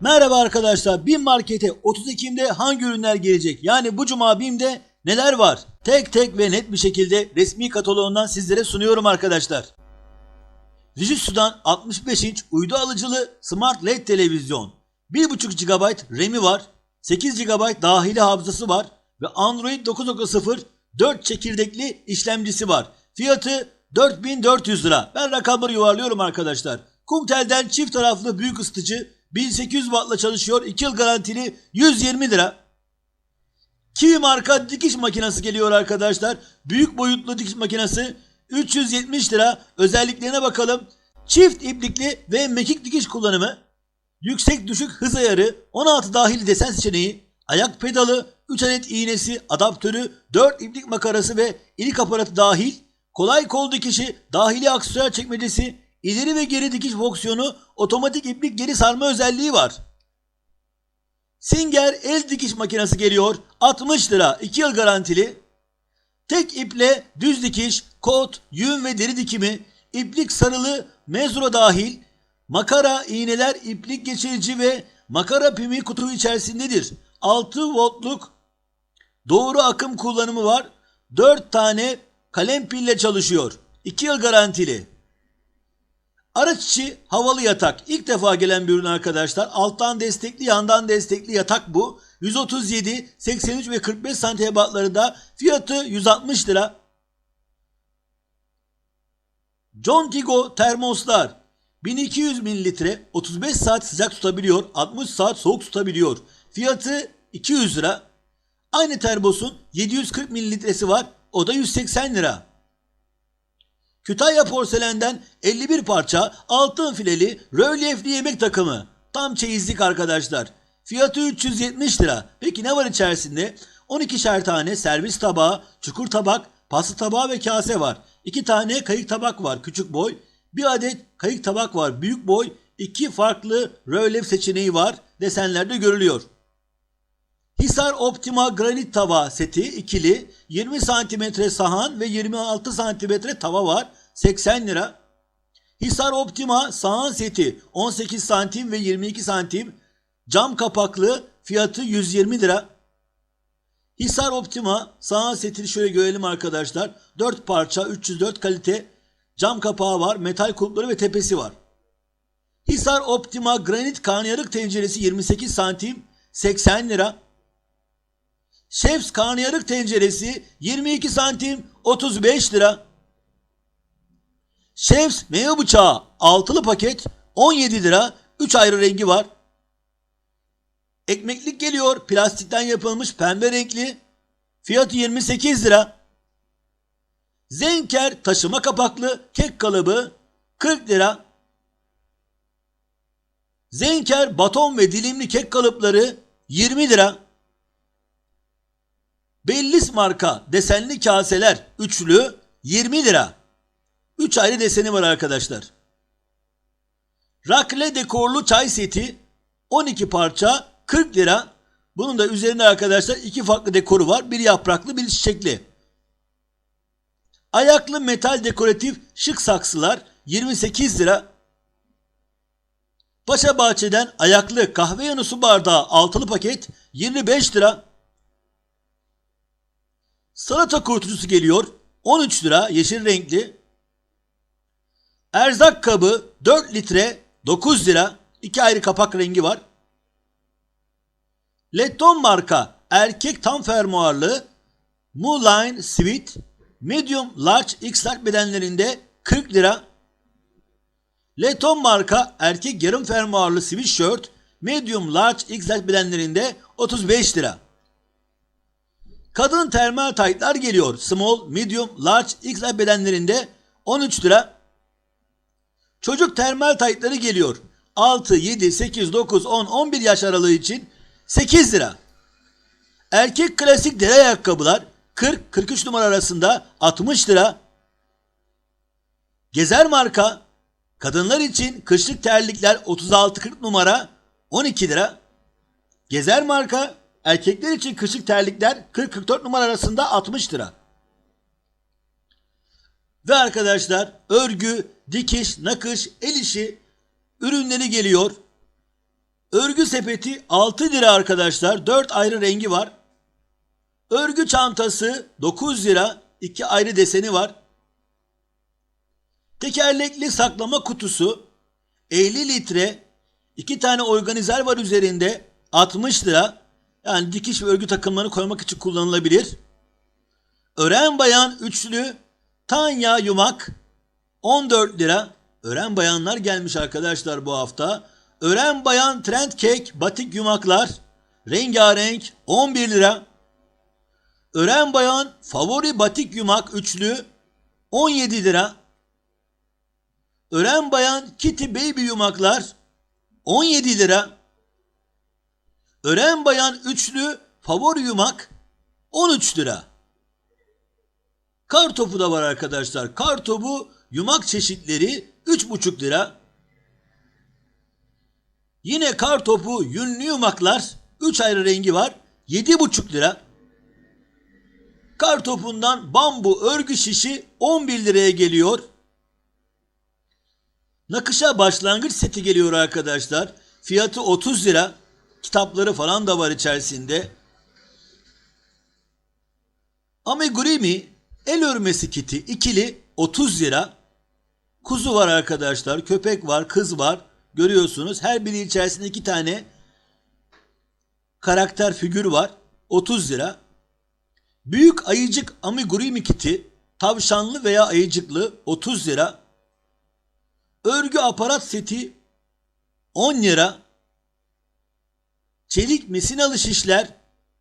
Merhaba arkadaşlar. BİM Market'e 30 Ekim'de hangi ürünler gelecek? Yani bu cuma BİM'de neler var? Tek tek ve net bir şekilde resmi kataloğundan sizlere sunuyorum arkadaşlar. Fujitsu'dan 65 inç uydu alıcılı Smart LED televizyon. 1.5 GB RAM'i var. 8 GB dahili hafızası var. Ve Android 9.0 4 çekirdekli işlemcisi var. Fiyatı 4400 lira. Ben rakamları yuvarlıyorum arkadaşlar. Kumtel'den çift taraflı büyük ısıtıcı 1800 wattla çalışıyor. 2 yıl garantili 120 lira. Kiwi marka dikiş makinesi geliyor arkadaşlar. Büyük boyutlu dikiş makinesi 370 lira. Özelliklerine bakalım. Çift iplikli ve mekik dikiş kullanımı. Yüksek düşük hız ayarı, 16 dahil desen seçeneği, ayak pedalı, 3 adet iğnesi, adaptörü, 4 iplik makarası ve ilik aparatı dahil, kolay kol dikişi, dahili aksesuar çekmecesi, ileri ve geri dikiş fonksiyonu, otomatik iplik geri sarma özelliği var. Singer el dikiş makinesi geliyor. 60 lira. 2 yıl garantili. Tek iple düz dikiş, kot, yün ve deri dikimi, iplik sarılı, mezura dahil, makara, iğneler, iplik geçirici ve makara pimi kutu içerisindedir. 6 voltluk doğru akım kullanımı var. 4 tane kalem pille çalışıyor. 2 yıl garantili. Araç havalı yatak. İlk defa gelen bir ürün arkadaşlar. Alttan destekli, yandan destekli yatak bu. 137, 83 ve 45 santim ebatlarında. Fiyatı 160 lira. John Tigo termoslar. 1200 mililitre 35 saat sıcak tutabiliyor. 60 saat soğuk tutabiliyor. Fiyatı 200 lira. Aynı termosun 740 mililitresi var. O da 180 lira. Kütahya porselenden 51 parça altın fileli rölyefli yemek takımı. Tam çeyizlik arkadaşlar. Fiyatı 370 lira. Peki ne var içerisinde? 12'şer tane servis tabağı, çukur tabak, pasta tabağı ve kase var. 2 tane kayık tabak var küçük boy. Bir adet kayık tabak var büyük boy. İki farklı rölyef seçeneği var. Desenlerde görülüyor. Hisar Optima granit tava seti ikili 20 cm sahan ve 26 cm tava var 80 lira. Hisar Optima sahan seti 18 santim ve 22 santim cam kapaklı fiyatı 120 lira. Hisar Optima sahan setini şöyle görelim arkadaşlar. 4 parça 304 kalite cam kapağı var metal kulpları ve tepesi var. Hisar Optima granit karnıyarık tenceresi 28 santim 80 lira. Şefs karnıyarık tenceresi 22 santim 35 lira. Şefs meyve bıçağı altılı paket 17 lira 3 ayrı rengi var. Ekmeklik geliyor plastikten yapılmış pembe renkli. Fiyatı 28 lira. Zenker taşıma kapaklı kek kalıbı 40 lira. Zenker baton ve dilimli kek kalıpları 20 lira. Bellis marka desenli kaseler üçlü 20 lira. 3 ayrı deseni var arkadaşlar. Rakle dekorlu çay seti 12 parça 40 lira. Bunun da üzerinde arkadaşlar iki farklı dekoru var. Bir yapraklı bir çiçekli. Ayaklı metal dekoratif şık saksılar 28 lira. Paşa Bahçe'den ayaklı kahve yanı su bardağı altılı paket 25 lira. Salata kurutucusu geliyor. 13 lira yeşil renkli. Erzak kabı 4 litre 9 lira. İki ayrı kapak rengi var. Letton marka erkek tam fermuarlı Muline Sweet Medium Large XL bedenlerinde 40 lira. Letton marka erkek yarım fermuarlı sweatshirt Medium Large XL bedenlerinde 35 lira. Kadın termal taytlar geliyor. Small, medium, large, XL bedenlerinde 13 lira. Çocuk termal taytları geliyor. 6, 7, 8, 9, 10, 11 yaş aralığı için 8 lira. Erkek klasik deri ayakkabılar 40-43 numara arasında 60 lira. Gezer marka kadınlar için kışlık terlikler 36-40 numara 12 lira. Gezer marka Erkekler için kışlık terlikler 40-44 numara arasında 60 lira. Ve arkadaşlar örgü, dikiş, nakış, el işi ürünleri geliyor. Örgü sepeti 6 lira arkadaşlar. 4 ayrı rengi var. Örgü çantası 9 lira. 2 ayrı deseni var. Tekerlekli saklama kutusu 50 litre. 2 tane organizer var üzerinde. 60 lira. Yani dikiş ve örgü takımlarını koymak için kullanılabilir. Ören bayan üçlü Tanya yumak 14 lira. Ören bayanlar gelmiş arkadaşlar bu hafta. Ören bayan trend cake batik yumaklar rengarenk 11 lira. Ören bayan favori batik yumak üçlü 17 lira. Ören bayan kitty baby yumaklar 17 lira. Ören bayan üçlü favori yumak 13 lira. Kar topu da var arkadaşlar. Kar topu yumak çeşitleri 3,5 lira. Yine kar topu yünlü yumaklar 3 ayrı rengi var. 7,5 lira. Kar topundan bambu örgü şişi 11 liraya geliyor. Nakışa başlangıç seti geliyor arkadaşlar. Fiyatı 30 lira. Kitapları falan da var içerisinde. Amigurumi el örmesi kiti ikili 30 lira. Kuzu var arkadaşlar, köpek var, kız var. Görüyorsunuz her biri içerisinde iki tane karakter figür var. 30 lira. Büyük ayıcık amigurumi kiti tavşanlı veya ayıcıklı 30 lira. Örgü aparat seti 10 lira. Çelik misinalı şişler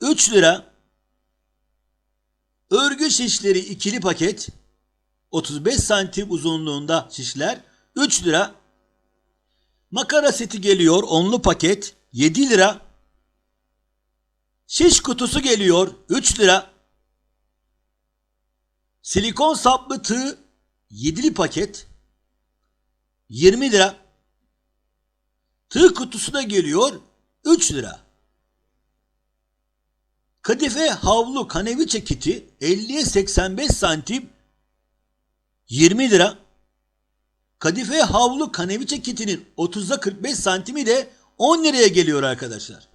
3 lira. Örgü şişleri ikili paket 35 santim uzunluğunda şişler 3 lira. Makara seti geliyor onlu paket 7 lira. Şiş kutusu geliyor 3 lira. Silikon saplı tığ 7'li paket 20 lira. Tığ kutusu da geliyor 3 lira. Kadife havlu kaneviçe kiti 50'ye 85 santim 20 lira. Kadife havlu kaneviçe kitinin 30'da 45 santimi de 10 liraya geliyor arkadaşlar.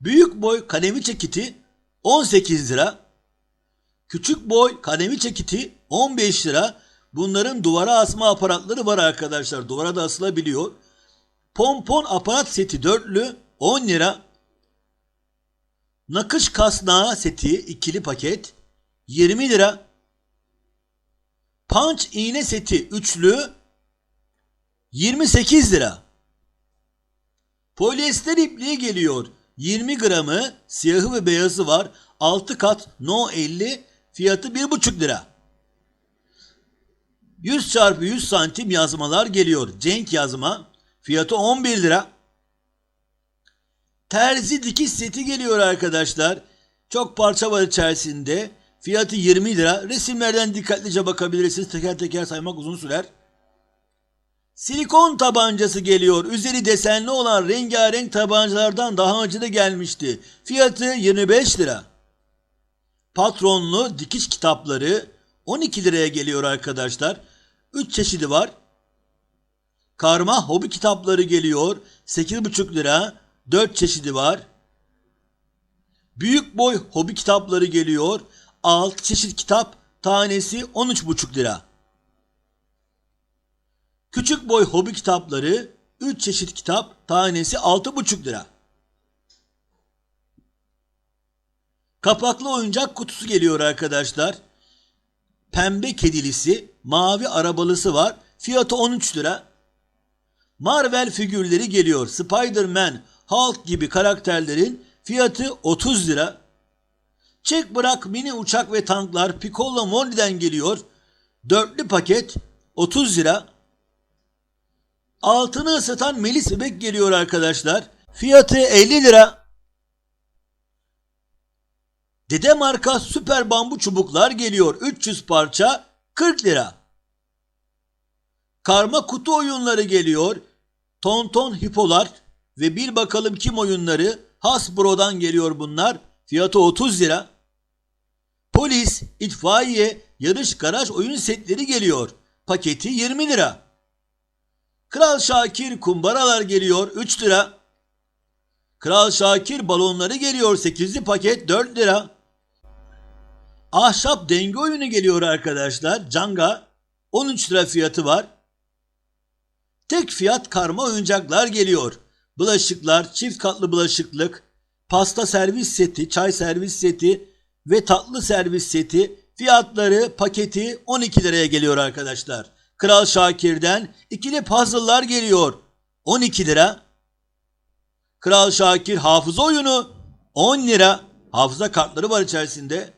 Büyük boy kaneviçe kiti 18 lira. Küçük boy kaneviçe kiti 15 lira. Bunların duvara asma aparatları var arkadaşlar. Duvara da asılabiliyor. Pompon aparat seti dörtlü 10 lira. Nakış kasnağı seti ikili paket 20 lira. Punch iğne seti üçlü 28 lira. Polyester ipliği geliyor. 20 gramı siyahı ve beyazı var. 6 kat no 50 fiyatı 1,5 lira. 100 çarpı 100 santim yazmalar geliyor. Cenk yazma fiyatı 11 lira. Terzi dikiş seti geliyor arkadaşlar. Çok parça var içerisinde. Fiyatı 20 lira. Resimlerden dikkatlice bakabilirsiniz. Teker teker saymak uzun sürer. Silikon tabancası geliyor. Üzeri desenli olan rengarenk tabancalardan daha önce de gelmişti. Fiyatı 25 lira. Patronlu dikiş kitapları 12 liraya geliyor arkadaşlar. 3 çeşidi var. Karma hobi kitapları geliyor. 8,5 lira. 4 çeşidi var. Büyük boy hobi kitapları geliyor. 6 çeşit kitap tanesi 13,5 lira. Küçük boy hobi kitapları 3 çeşit kitap tanesi 6,5 lira. Kapaklı oyuncak kutusu geliyor arkadaşlar. Pembe kedilisi, mavi arabalısı var. Fiyatı 13 lira. Marvel figürleri geliyor. Spider-Man, Hulk gibi karakterlerin fiyatı 30 lira. Çek bırak mini uçak ve tanklar Piccolo Molly'den geliyor. Dörtlü paket 30 lira. Altını ısıtan Melis bebek geliyor arkadaşlar. Fiyatı 50 lira. Dede marka süper bambu çubuklar geliyor. 300 parça 40 lira. Karma kutu oyunları geliyor. Tonton hipolar ve bir bakalım kim oyunları Hasbro'dan geliyor bunlar. Fiyatı 30 lira. Polis, itfaiye, yarış garaj oyun setleri geliyor. Paketi 20 lira. Kral Şakir kumbaralar geliyor 3 lira. Kral Şakir balonları geliyor 8'li paket 4 lira. Ahşap denge oyunu geliyor arkadaşlar. Canga 13 lira fiyatı var. Tek fiyat karma oyuncaklar geliyor. Bulaşıklar, çift katlı bulaşıklık, pasta servis seti, çay servis seti ve tatlı servis seti fiyatları paketi 12 liraya geliyor arkadaşlar. Kral Şakir'den ikili puzzle'lar geliyor. 12 lira. Kral Şakir hafıza oyunu 10 lira. Hafıza kartları var içerisinde.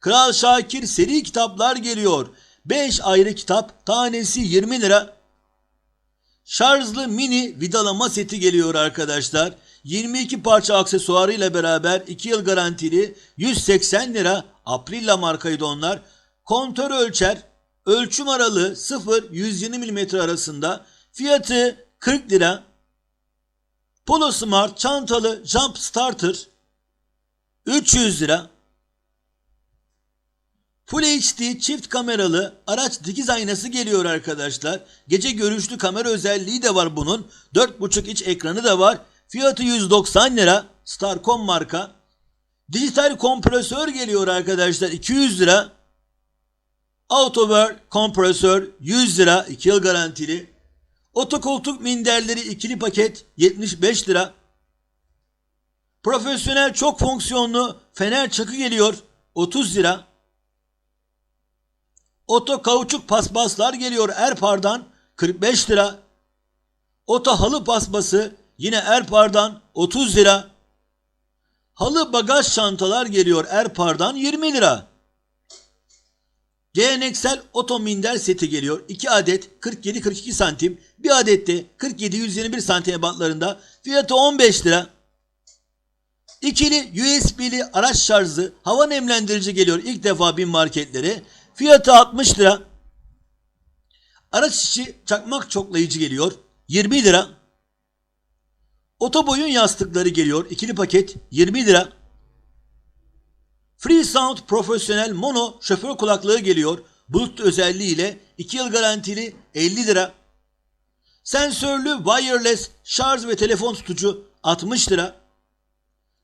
Kral Şakir seri kitaplar geliyor. 5 ayrı kitap tanesi 20 lira. Şarjlı mini vidalama seti geliyor arkadaşlar. 22 parça aksesuarıyla beraber 2 yıl garantili 180 lira. Aprilla markaydı onlar. Kontör ölçer. Ölçüm aralığı 0-120 mm arasında. Fiyatı 40 lira. Polo Smart çantalı Jump Starter 300 lira. Full HD çift kameralı araç dikiz aynası geliyor arkadaşlar. Gece görüşlü kamera özelliği de var bunun. 4.5 inç ekranı da var. Fiyatı 190 lira. Starcom marka. Dijital kompresör geliyor arkadaşlar 200 lira. Autowear kompresör 100 lira 2 yıl garantili. Otokoltuk minderleri ikili paket 75 lira. Profesyonel çok fonksiyonlu fener çakı geliyor 30 lira. Oto kauçuk paspaslar geliyor Erpar'dan 45 lira. Oto halı paspası yine Erpar'dan 30 lira. Halı bagaj çantalar geliyor Erpar'dan 20 lira. Geleneksel oto minder seti geliyor. 2 adet 47-42 santim. Bir adet de 47-121 santim ebatlarında. Fiyatı 15 lira. İkili USB'li araç şarjı hava nemlendirici geliyor ilk defa bin marketlere. Fiyatı 60 lira. Araç içi çakmak çoklayıcı geliyor. 20 lira. Otoboyun yastıkları geliyor. ikili paket 20 lira. Free Sound profesyonel mono şoför kulaklığı geliyor. Bulut özelliğiyle 2 yıl garantili 50 lira. Sensörlü wireless şarj ve telefon tutucu 60 lira.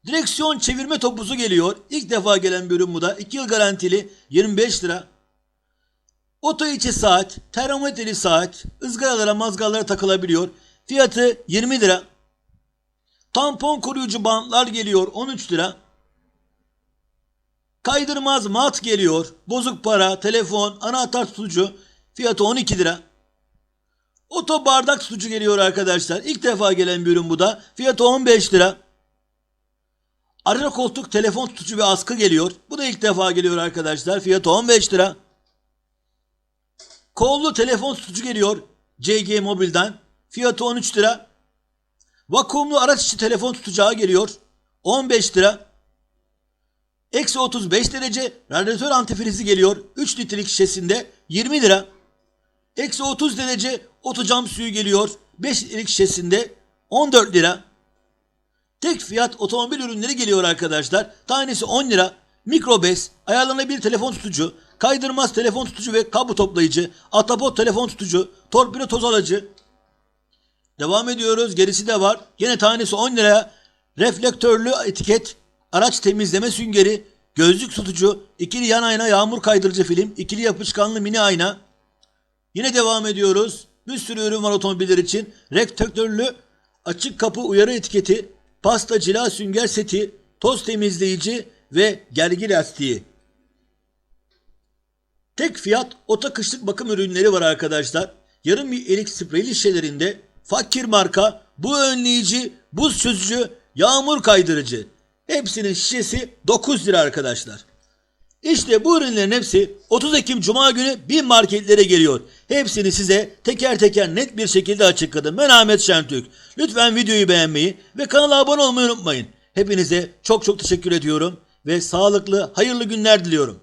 Direksiyon çevirme topuzu geliyor. İlk defa gelen bir ürün bu da. 2 yıl garantili 25 lira. Oto içi saat, termometreli saat, ızgaralara mazgallara takılabiliyor. Fiyatı 20 lira. Tampon koruyucu bantlar geliyor 13 lira. Kaydırmaz mat geliyor. Bozuk para, telefon, anahtar tutucu. Fiyatı 12 lira. Oto bardak tutucu geliyor arkadaşlar. İlk defa gelen bir ürün bu da. Fiyatı 15 lira. Arka koltuk telefon tutucu ve askı geliyor. Bu da ilk defa geliyor arkadaşlar. Fiyatı 15 lira. Kollu telefon tutucu geliyor. CG Mobil'den. Fiyatı 13 lira. Vakumlu araç içi telefon tutacağı geliyor. 15 lira. Eksi 35 derece radyatör antifrizi geliyor. 3 litrelik şişesinde 20 lira. Eksi 30 derece otocam suyu geliyor. 5 litrelik şişesinde 14 lira. Tek fiyat otomobil ürünleri geliyor arkadaşlar. Tanesi 10 lira. Mikrobes, ayarlanabilir telefon tutucu, kaydırmaz telefon tutucu ve kablo toplayıcı, atapot telefon tutucu, torpido toz alıcı. Devam ediyoruz. Gerisi de var. Yine tanesi 10 liraya. Reflektörlü etiket, araç temizleme süngeri, gözlük tutucu, ikili yan ayna yağmur kaydırıcı film, ikili yapışkanlı mini ayna. Yine devam ediyoruz. Bir sürü ürün var otomobiller için. Reflektörlü açık kapı uyarı etiketi, pasta cila sünger seti, toz temizleyici ve gergi lastiği. Tek fiyat ota kışlık bakım ürünleri var arkadaşlar. Yarım bir elik spreyli şişelerinde fakir marka, bu önleyici, buz çözücü, yağmur kaydırıcı. Hepsinin şişesi 9 lira arkadaşlar. İşte bu ürünlerin hepsi 30 Ekim Cuma günü bin marketlere geliyor. Hepsini size teker teker net bir şekilde açıkladım. Ben Ahmet Şentürk. Lütfen videoyu beğenmeyi ve kanala abone olmayı unutmayın. Hepinize çok çok teşekkür ediyorum ve sağlıklı, hayırlı günler diliyorum.